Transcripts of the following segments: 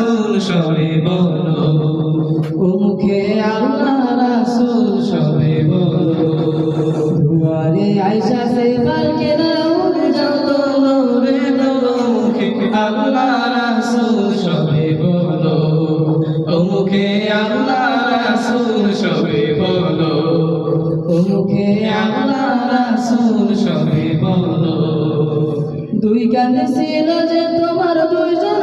রাসূল সবে বলো মুখে আল্লাহ রাসূল সবে বলো। দুয়ারে আয়সা সে পালকি নয়ন যাও তোলো রে তোলো মুখে আল্লাহ রাসূল সবে বলো মুখে আল্লাহ রাসূল সবে বলো। মুখে আল্লাহ রাসূল সবে বলো। দুই কানে ছিল যে তোমার দুইজন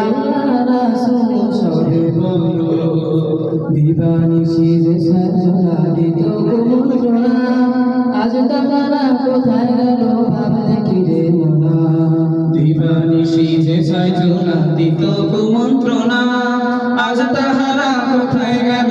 আল্লাহ রাসূল সবে বলো দিবানিশি যে সাজনা দিত কোমল জোড়া আজ তারা কোথায় গেল ভাবলে কি রে আজ তাহারা কোথায় গেল?